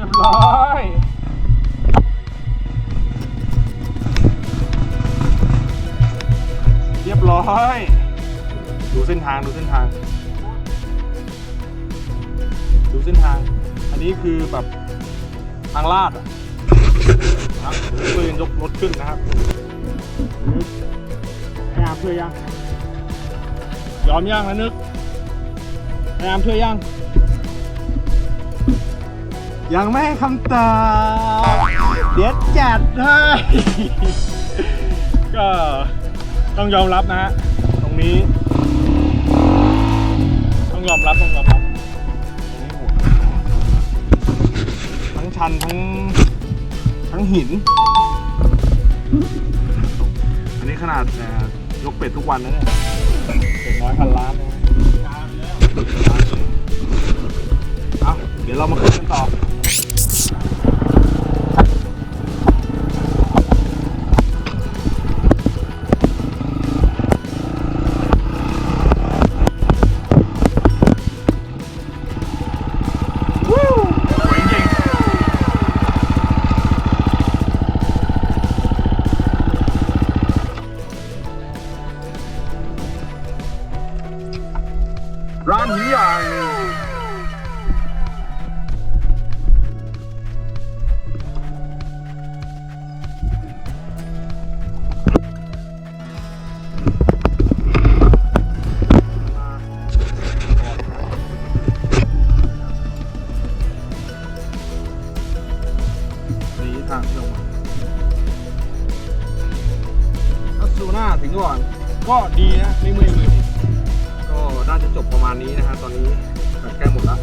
รียบร้อยเรียบร้อย ดูเส้นทางดูเส้นทาง ดูเส้นทาง อันนี้คือแบบทางลาดอะนะครับเดี๋ยวช่วยกันยกรถขึ้นนะครับพยายามช่วยยัง ยอมยังนะนึกพยายามช่วยยัง ยังไม่ให้คำตอบเดี๋ยวจัดให้ ก็ต้องยอมรับนะฮะตรงนี้ ต้องยอมรับต้องยอมรับตรงนี้โหดทั้งชันทั้งทั้งหิน อันนี้ขนาดเอ่อยกเป็ดทุกวันนะเนี่ยเป็ดน้อยพันล้านนะเอาเดี๋ยวเรามาขึ้นกันต่อ ร้านหินใหญ่นี่ทางที่ลงมาถ้าซูน่าถึงก่อน ก็ดีนะไม่เมื่อยมือก็ มาณนี้นะฮะตอนนี้แบตใกล้หมดแล้ว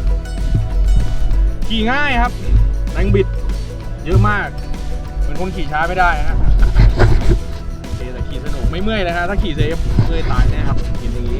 ขี่ง่ายครับแรงบิด เยอะมาก เหมือนคนขี่ช้าไม่ได้นะฮะโอเคแต่ขี่สนุกไม่เมื่อยเลยฮะถ้าขี่เซฟเมื่อยตายแน่ครับกินอย่างนี้